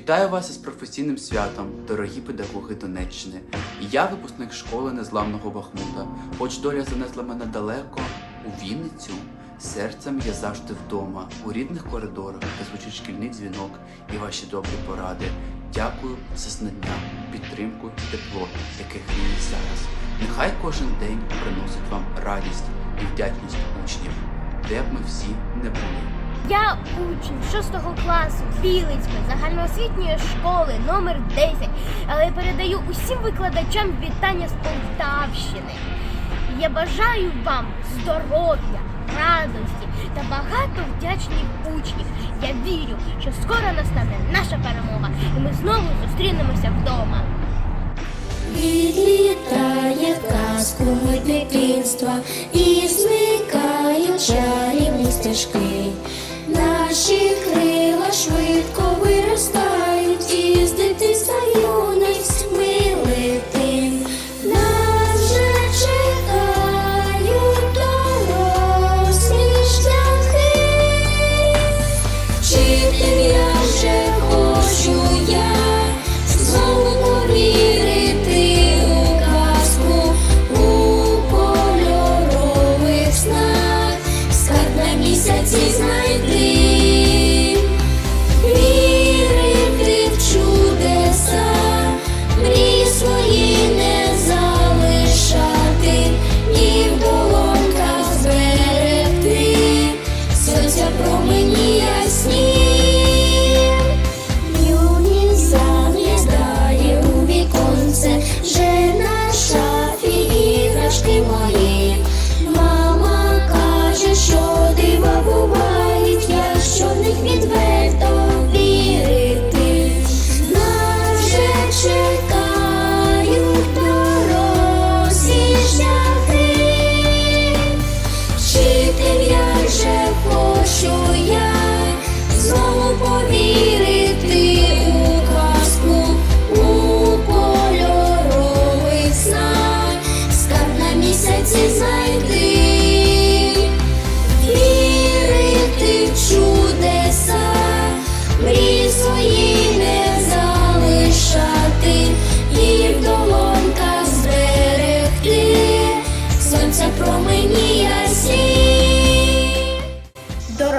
Вітаю вас із професійним святом, дорогі педагоги Донеччини. Я випускник школи незламного Бахмута. Хоч доля занесла мене далеко у Вінницю. Серцем я завжди вдома, у рідних коридорах, де звучить шкільний дзвінок і ваші добрі поради. Дякую за знання, підтримку і тепло, яке гріє зараз. Нехай кожен день приносить вам радість і вдячність учнів, де б ми всі не були. Я учень 6 класу Білицької загальноосвітньої школи номер 10, але передаю усім викладачам вітання з Полтавщини. Я бажаю вам здоров'я, радості та багато вдячних учнів. Я вірю, що скоро настане наша перемога, і ми знову зустрінемося вдома. Відлітає казку ми дитинства і зникають чарівні стежки.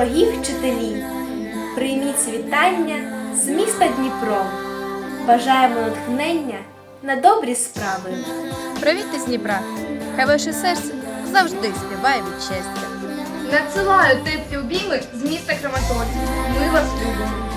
Дорогі вчителі, прийміть вітання з міста Дніпро. Бажаємо натхнення на добрі справи. Привіт із Дніпра! Хай ваше серце завжди співає від щастя. Надсилаю теплі обійми з міста Краматорськ. Ми вас любимо.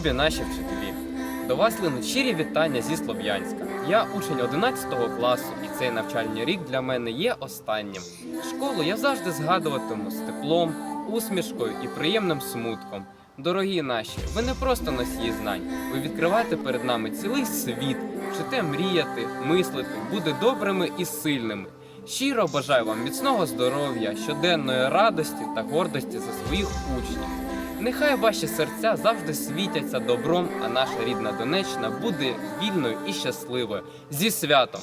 Любі наші вчителі, до вас линуть щирі вітання зі Слов'янська. Я учень 11 класу, і цей навчальний рік для мене є останнім. Школу я завжди згадуватиму з теплом, усмішкою і приємним смутком. Дорогі наші, ви не просто носії знань, ви відкриваєте перед нами цілий світ, вчите мріяти, мислити, бути добрими і сильними. Щиро бажаю вам міцного здоров'я, щоденної радості та гордості за своїх учнів. Нехай ваші серця завжди світяться добром, а наша рідна Донеччина буде вільною і щасливою. Зі святом!